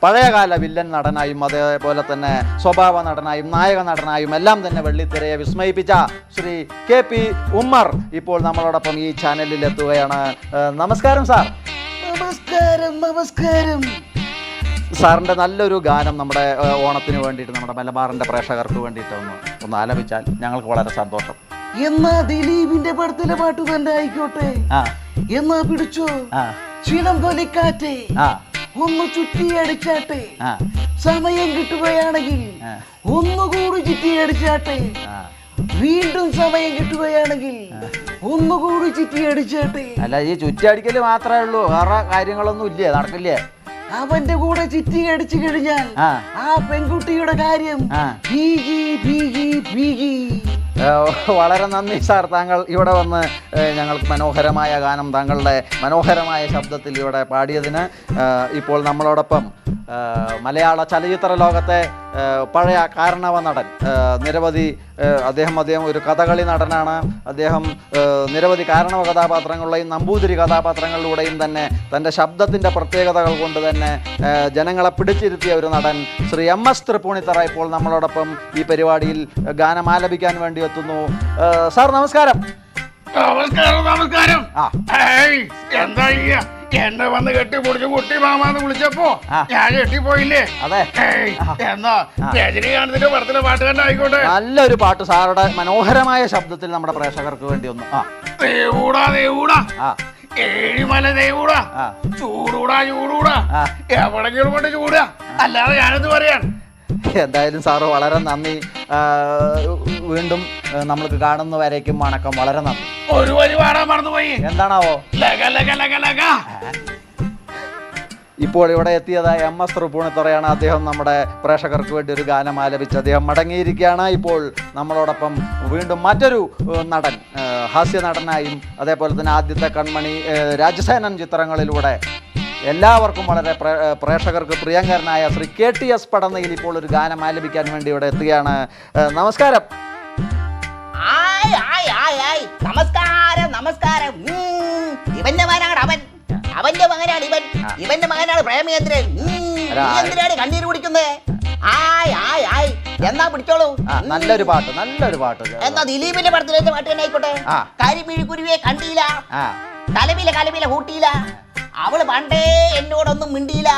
പഴയകാല വില്ലൻ നടനായും അതേപോലെ തന്നെ സ്വഭാവ നടനായും നായക നടനായും എല്ലാം തന്നെ വെള്ളിത്തിരയെ വിസ്മയിപ്പിച്ച ശ്രീ കെ പി ഉമ്മർ ഇപ്പോൾ നമ്മളോടൊപ്പം ഈ ചാനലിൽ എത്തുകയാണ്. നമസ്കാരം സാർ. നമസ്കാരം നമസ്കാരം. സാറിന്റെ നല്ലൊരു ഗാനം നമ്മുടെ ഓണത്തിന് വേണ്ടിയിട്ട് നമ്മുടെ മലബാറിന്റെ പ്രേക്ഷകർക്ക് വേണ്ടിയിട്ട് ഒന്ന് ഒന്ന് ആലപിച്ചാൽ ഞങ്ങൾക്ക് വളരെ സന്തോഷം. എന്നാ ദിലീപിന്റെ പടത്തിലെ പാട്ട് തന്നെ ആയിക്കോട്ടെ എന്നാ പിടിച്ചോ? ക്ഷീണം കൊലിക്കാറ്റെ ഒന്ന് ചുറ്റി അടിച്ചാട്ടെ സമയം കിട്ടുകയാണെങ്കിൽ. ഒന്നുകൂടി ചുറ്റി അടിച്ചാട്ടെ വീണ്ടും സമയം കിട്ടുകയാണെങ്കിൽ ഒന്നുകൂടി ചുറ്റി അടിച്ചാട്ടെ അല്ല ഈ ചുറ്റി അടിക്കൽ മാത്രമേ ഉള്ളൂ. വേറെ കാര്യങ്ങളൊന്നും ഇല്ലേ? നടക്കില്ലേ? അവന്റെ കൂടെ ചിറ്റി അടിച്ചു കഴിഞ്ഞാൽ ആ. പെൺകുട്ടിയുടെ കാര്യം ആ. ഭീകി ഭീകി ഭീകി വളരെ നന്ദി സാർ. താങ്കൾ ഇവിടെ വന്ന് ഞങ്ങൾക്ക് മനോഹരമായ ഗാനം താങ്കളുടെ മനോഹരമായ ശബ്ദത്തിൽ ഇവിടെ പാടിയതിന് ഇപ്പോൾ നമ്മളോടൊപ്പം മലയാള ചലച്ചിത്ര ലോകത്തെ പഴയ കാരണവ നടൻ നിരവധി അദ്ദേഹം അദ്ദേഹം ഒരു കഥകളി നടനാണ്. അദ്ദേഹം നിരവധി കാരണവ കഥാപാത്രങ്ങളുടെയും നമ്പൂതിരി കഥാപാത്രങ്ങളിലൂടെയും തന്നെ തന്റെ ശബ്ദത്തിന്റെ പ്രത്യേകതകൾ കൊണ്ട് തന്നെ ജനങ്ങളെ പിടിച്ചിരുത്തിയ ഒരു നടൻ ശ്രീ എം എസ് തൃപ്പൂണിത്തറ ഇപ്പോൾ നമ്മളോടൊപ്പം ഈ പരിപാടിയിൽ ഗാനം ആലപിക്കാൻ വേണ്ടി എത്തുന്നു. സാർ നമസ്കാരം. നമസ്കാരം നമസ്കാരം. എന്താ എന്നെ വന്ന് കെട്ടി പൊടിച്ച് കുട്ടി മാമാന്ന് വിളിച്ചപ്പോ. ഞാൻ കെട്ടിപ്പോയില്ലേ? അതെ. എന്നാ രജനീകാന്തിന്റെ പടത്തിലെ പാട്ട് തന്നെ ആയിക്കോട്ടെ നല്ലൊരു പാട്ട് സാറുടെ മനോഹരമായ ശബ്ദത്തിൽ നമ്മുടെ പ്രേക്ഷകർക്ക് വേണ്ടി ഒന്ന് ആ. ദേവൂടാ ദേവൂടാ. ഏഴിമല ദേവൂടാ. ചൂടൂടാ ചൂടൂടാ. എവിടെങ്കിലും കൊണ്ട് ചൂടാ അല്ലാതെ ഞാനെന്ത് പറയാൻ? എന്തായാലും സാറ് വളരെ നന്ദി. വീണ്ടും നമ്മൾക്ക് കാണുന്നവരേക്കും വണക്കം. വളരെ നന്ദി. ഒരു വരി പാടാൻ മറന്നുപോയി. എന്താണാവോ? ലഗ ലഗ ലഗ ലഗ. ഇപ്പോൾ ഇവിടെ എത്തിയത് എം എസ് തൃപ്പൂണിത്തുറയാണ്. അദ്ദേഹം നമ്മുടെ പ്രേക്ഷകർക്ക് വേണ്ടി ഒരു ഗാനം ആലപിച്ച് അദ്ദേഹം മടങ്ങിയിരിക്കുകയാണ്. ഇപ്പോൾ നമ്മളോടൊപ്പം വീണ്ടും മറ്റൊരു നടൻ ഹാസ്യ നടനായും അതേപോലെ തന്നെ ആദ്യത്തെ കൺമണി രാജസേനൻ ചിത്രങ്ങളിലൂടെ എല്ലാവർക്കും വളരെ പ്രേക്ഷകർക്ക് പ്രിയങ്കരനായ Shri K T S Padannayil ഇപ്പോൾ ഒരു ഗാനം ആലപിക്കാൻ വേണ്ടി ഇവിടെ എത്തുകയാണ്. നമസ്കാരം. ആയ് ആയ് ആയ് ആയ്. നമസ്കാരം നമസ്കാരം. ഇവന്റെ മകനാണ് അവൻ. അവന്റെ മകനാണ് ഇവൻ. ഇവന്റെ മകനാണ് പ്രേമേന്ദ്രൻ എന്തിനാണ് കണ്ണീര് കുടിക്കുന്നത് ആയ് ആയ് ആയ്. എന്നാ പിടിച്ചോളൂ. നല്ലൊരു പാട്ട് നല്ലൊരു പാട്ട്. എന്നാ ദിലീപിന്റെ പടത്തിലെ പാട്ട് തന്നെ ആയിക്കോട്ടെ. കരിമിഴിക്കുരുവിയെ കണ്ടില്ല. കലമില കലമില കൂട്ടിയില്ല. അവൾ പണ്ടേ എന്നോടൊന്നും മിണ്ടിയില്ല.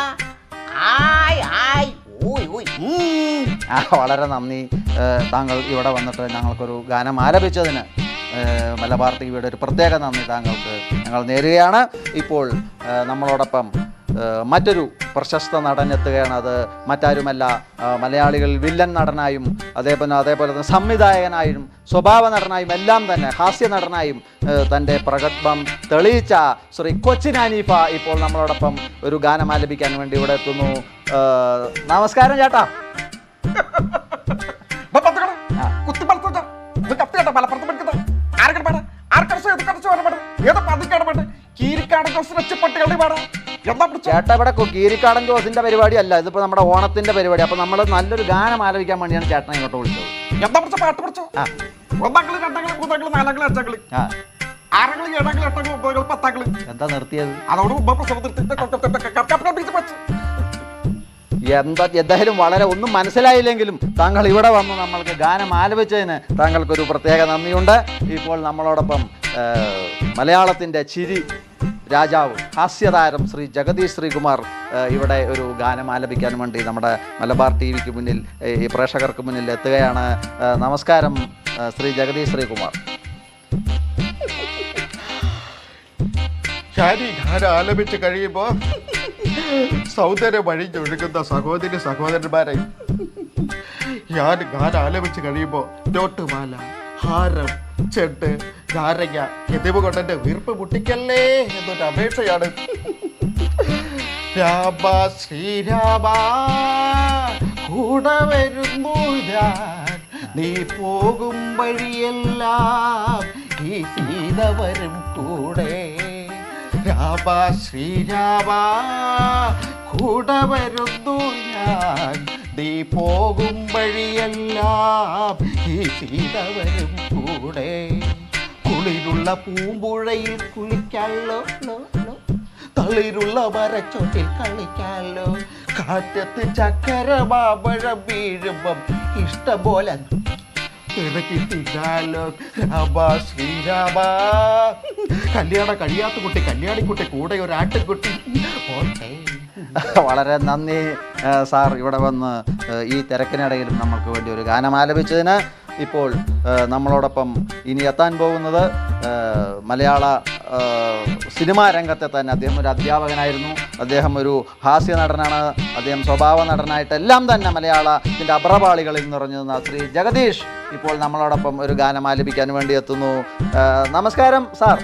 ആയ് ആയ്. ആ വളരെ നന്ദി. താങ്കൾ ഇവിടെ വന്നിട്ട് ഞങ്ങൾക്കൊരു ഗാനം ആലപിച്ചതിന് മലബാർ ടി വിയുടെ ഒരു പ്രത്യേക നന്ദി താങ്കൾക്ക് ഞങ്ങൾ നേരുകയാണ്. ഇപ്പോൾ നമ്മളോടൊപ്പം മറ്റൊരു പ്രശസ്ത നടൻ എത്തുകയാണ് അത് മറ്റാരുമല്ല മലയാളികൾ വില്ലൻ നടനായും അതേപോലെ അതേപോലെ തന്നെ സംവിധായകനായും സ്വഭാവ നടനായും എല്ലാം തന്നെ ഹാസ്യ നടനായും തന്റെ പ്രഗത്ഭം തെളിയിച്ച ശ്രീ കൊച്ചിൻ ഹനീഫ ഇപ്പോൾ നമ്മളോടൊപ്പം ഒരു ഗാനം ആലപിക്കാൻ വേണ്ടി ഇവിടെ എത്തുന്നു. നമസ്കാരം ചേട്ടാ. ചേട്ടാ ഇവിടെ കീരിക്കാടൻ ജോസിന്റെ പരിപാടി അല്ല ഇതിപ്പോ നമ്മുടെ ഓണത്തിന്റെ പരിപാടി. അപ്പൊ നമ്മൾ നല്ലൊരു ഗാനം ആലോചിക്കാൻ വേണ്ടിയാണ് ചേട്ടനെ ഇങ്ങോട്ട് വിളിച്ചത്. എന്താ പിടിച്ച പാട്ട് ഒന്നാക്കൾ രണ്ടാക്കൾ മൂന്നാക്കൾ നാലാക്കൾ അഞ്ചാക്കൾ. ആ. ആറാക്കൾ ഏഴാക്കൾ എട്ടാക്കൾ ഒമ്പതാക്കൾ പത്താക്കൾ. എന്താ നിർത്തിയത്? അതോട് മുമ്പ് പ്രസവത്തിൽ എന്താ എന്തായാലും വളരെ ഒന്നും മനസ്സിലായില്ലെങ്കിലും താങ്കൾ ഇവിടെ വന്ന് നമ്മൾക്ക് ഗാനം ആലപിച്ചതിന് താങ്കൾക്കൊരു പ്രത്യേക നന്ദിയുണ്ട്. ഇപ്പോൾ നമ്മളോടൊപ്പം മലയാളത്തിന്റെ ചിരി രാജാവ് ഹാസ്യതാരം ശ്രീ ജഗദീഷ് ശ്രീകുമാർ ഇവിടെ ഒരു ഗാനം ആലപിക്കാൻ വേണ്ടി നമ്മുടെ മലബാർ ടി വിക്ക് മുന്നിൽ ഈ പ്രേക്ഷകർക്ക് മുന്നിൽ എത്തുകയാണ്. നമസ്കാരം ശ്രീ ജഗദീഷ് ശ്രീകുമാർ. ഞാൻ ഈ ഗാനം ആലപിച്ച് കഴിയുമ്പോ സൗന്ദര്യം വഴിഞ്ഞൊഴുകുന്ന സഹോദരി സഹോദരന്മാരെ ഞാൻ ഗാനം ആലപിച്ച് കഴിയുമ്പോ നോട്ടുമാല ഹാരം ചെണ്ട് നാരങ്ങ എന്നിവ കൊണ്ട് എന്റെ വീർപ്പ് മുട്ടിക്കല്ലേ എന്നൊരു അപേക്ഷയാണ്. രാമ ശ്രീരാമ കൂടെ വരുന്നു ഞാൻ. നീ പോകും വഴിയെല്ലാം ഈ സീത വരും കൂടെ. രാമ ശ്രീരാമ കൂടെ വരുന്നു ഞാൻ. നീ പോകും വഴിയെല്ലാം ഈ സീത വരും കൂടെ. കുളിരുള്ള പൂമ്പുഴയിൽ കുളിക്കാലോ. തളിരുള്ള മരച്ചോട്ടിൽ കളിക്കാലോ? കാറ്റത്ത് ചക്കര മാമ്പഴം വീഴുമ്പം ഇഷ്ടം പോലെ ഇറക്കി തിന്നാലോ രാമ ശ്രീരാമ കല്യാണം കഴിയാത്ത കുട്ടി കല്യാണിക്കുട്ടി കൂടെ ഒരു ആട്ടുകുട്ടി. പോട്ടെ. വളരെ നന്ദി സാർ. ഇവിടെ വന്ന് ഈ തിരക്കിനിടയിൽ നമ്മൾക്ക് വേണ്ടി ഒരു ഗാനം ആലപിച്ചതിന് ഇപ്പോൾ നമ്മളോടൊപ്പം ഇനി എത്താൻ പോകുന്നത് മലയാള സിനിമാ രംഗത്തെ തന്നെ. അദ്ദേഹം ഒരു അധ്യാപകനായിരുന്നു. അദ്ദേഹം ഒരു ഹാസ്യ നടനാണ്. അദ്ദേഹം സ്വഭാവ നടനായിട്ട് എല്ലാം തന്നെ മലയാളത്തിന്റെ അപ്രപാളികളിൽ നിറഞ്ഞു നിന്ന ശ്രീ ജഗദീഷ് ഇപ്പോൾ നമ്മളോടൊപ്പം ഒരു ഗാനം ആലപിക്കാൻ വേണ്ടി എത്തുന്നു. നമസ്കാരം സാർ.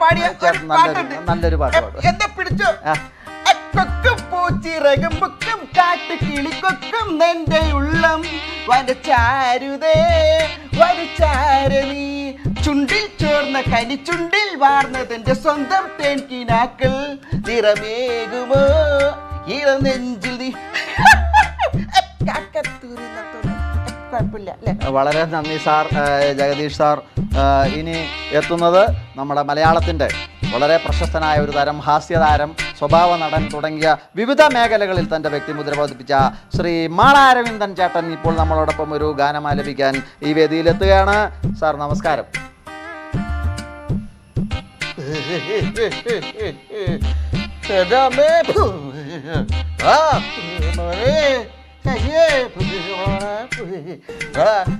പാടിയ നല്ലൊരു- പാട്ടുണ്ട് നല്ലൊരു പാട്ട് പാടും. എന്നെ പിടിച്ചോ ആ. കൊക്കും പൂച്ചിറകും ബുക്കും കാട്ടു കിളിക്കൊക്കും നിന്റെ ഉള്ളം വരച്ചാരുതേ വരച്ചാരനീ ചുണ്ടിൽ ചോർന്ന കനി ചുണ്ടിൽ വാർന്നതിന്റെ സ്വന്തം തേൻകിനാക്കൾ നിറമേകുമോ ഇളം നെഞ്ചിൽ നീ കാക്കത്തൂരുന്ന. കുഴപ്പമില്ല അല്ലേ വളരെ നന്ദി സാർ ജഗദീഷ് സാർ ഇനി എത്തുന്നത് നമ്മുടെ മലയാളത്തിന്റെ വളരെ പ്രശസ്തനായ ഒരു തരം ഹാസ്യതാരം സ്വഭാവ നടൻ തുടങ്ങിയ വിവിധ മേഖലകളിൽ തന്റെ വ്യക്തിമുദ്ര പതിപ്പിച്ച ശ്രീ മാളാരവിന്ദൻ ചേട്ടൻ ഇപ്പോൾ നമ്മളോടൊപ്പം ഒരു ഗാനം ആലപിക്കാൻ ഈ വേദിയിലെത്തുകയാണ് സാർ നമസ്കാരം ആ മോനെ ശശിയേ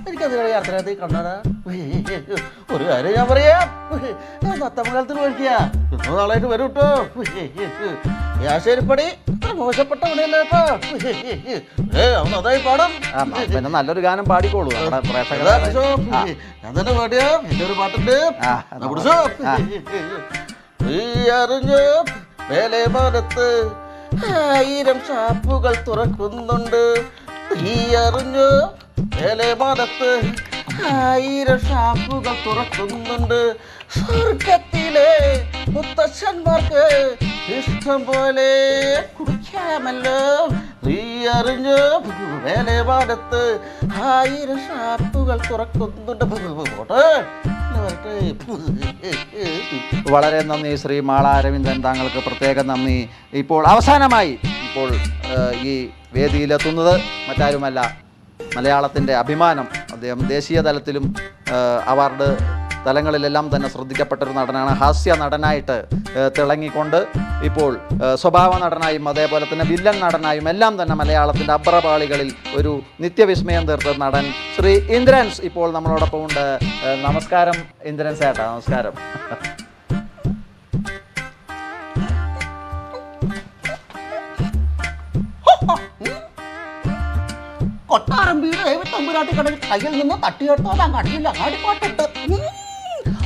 എനിക്കതിനുള്ള യാത്രത്തിൽ കണ്ണടാ ഒരു കാര്യം ഞാൻ പറയാം നത്തമംഗലത്തിൽ മേടിക്കുക ഇത്ര നാളായിട്ട് വരും കേട്ടോ യാശേരിപ്പടി അത്ര മോശപ്പെട്ട പണിയല്ല കേട്ടോ ഏ അവൻ അതായി പാടും പിന്നെ നല്ലൊരു ഗാനം പാടിക്കോളൂ നമ്മുടെ പ്രേക്ഷകർ ഞാൻ തന്നെ പാടിയാ എന്റെ ഒരു പാട്ടുണ്ട് അറിഞ്ഞോ മാനത്ത് ആയിരം ഷാപ്പുകൾ തുറക്കുന്നുണ്ട്. ഈ അറിഞ്ഞു മതത്ത് ആയിരം ഷാപ്പുകൾ തുറക്കുന്നുണ്ട്. സ്വർഗത്തിലെ മുത്തശ്ശന്മാർക്ക് ഇഷ്ടം പോലെ കുടിക്കാമല്ലോ. നീ അറിഞ്ഞു മേലെ മാനത്ത് ആയിരം ഷാപ്പുകൾ തുറക്കുന്നുണ്ട്. വളരെ നന്ദി ശ്രീ മാള അരവിന്ദൻ താങ്കൾക്ക് പ്രത്യേക നന്ദി. ഇപ്പോൾ അവസാനമായി ഇപ്പോൾ ഈ വേദിയിലെത്തുന്നത് മറ്റാരുമല്ല മലയാളത്തിന്റെ അഭിമാനം. അദ്ദേഹം ദേശീയ തലത്തിലും അവാർഡ് തലങ്ങളിലെല്ലാം തന്നെ ശ്രദ്ധിക്കപ്പെട്ട ഒരു നടനാണ്. ഹാസ്യ നടനായിട്ട് തിളങ്ങിക്കൊണ്ട് ഇപ്പോൾ സ്വഭാവ നടനായും അതേപോലെ തന്നെ വില്ലൻ നടനായും എല്ലാം തന്നെ മലയാളത്തിന്റെ അബ്രപാളികളിൽ ഒരു നിത്യവിസ്മയം തീർത്ത നടൻ ശ്രീ ഇന്ദ്രൻസ് ഇപ്പോൾ നമ്മളോടൊപ്പം ഉണ്ട്. നമസ്കാരം ഇന്ദ്രൻസ് ഏട്ടാ നമസ്കാരം. കൊട്ടാരം വീട് ദൈവത്തമ്പുരാട്ടി കടയിൽ കയ്യിൽ നിന്ന് തട്ടിയെടുത്തോതാൻ കടലിൽ അങ്ങാടിപ്പാട്ടുണ്ട് ഉം.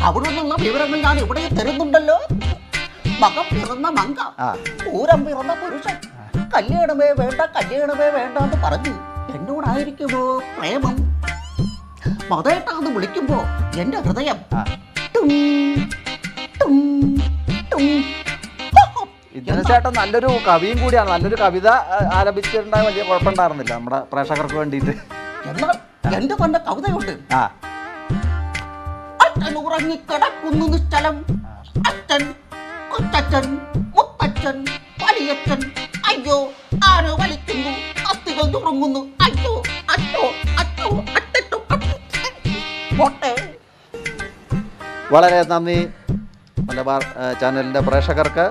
അവിടെ നിന്നുള്ള വിവരങ്ങൾ ഞാൻ ഇവിടെ തരുന്നുണ്ടല്ലോ. മകം പിറന്ന മങ്ക പൂരം പിറന്ന പുരുഷൻ. കല്യാണമേ വേണ്ട കല്യാണമേ വേണ്ട എന്ന് പറഞ്ഞു. എന്നോടായിരിക്കുമോ പ്രേമം? മതേട്ടാന്ന് വിളിക്കുമ്പോ എന്റെ ഹൃദയം ചേട്ടൻ നല്ലൊരു കവിയും കൂടിയാണ്. നല്ലൊരു കവിത ആലപിച്ചിട്ടുണ്ടായ വലിയ കുഴപ്പമുണ്ടായിരുന്നില്ല നമ്മുടെ പ്രേക്ഷകർക്ക് വേണ്ടിയിട്ട്. എന്നാൽ എന്റെ തന്നെ കവിതയുണ്ട്. ആ. അച്ഛൻ ഉറങ്ങിക്കിടക്കുന്നു നിശ്ചലം അച്ഛൻ കൊച്ചച്ഛൻ മുത്തച്ഛൻ വലിയച്ഛൻ. അയ്യോ ആരോ വലിക്കുന്നു. അസ്ഥികൾ തുറങ്ങുന്നു അയ്യോ അച്ഛോ അച്ഛോ അച്ഛോ പോട്ടെ. വളരെ നന്ദി മലബാർ ചാനലിന്റെ പ്രേക്ഷകർക്ക്.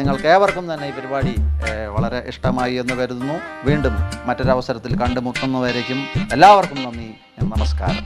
നിങ്ങൾക്ക് ഏവർക്കും തന്നെ ഈ പരിപാടി വളരെ ഇഷ്ടമായി എന്ന് കരുതുന്നു. വീണ്ടും മറ്റൊരവസരത്തിൽ കണ്ടുമുട്ടുന്നവരേക്കും എല്ലാവർക്കും നന്ദി. നമസ്കാരം.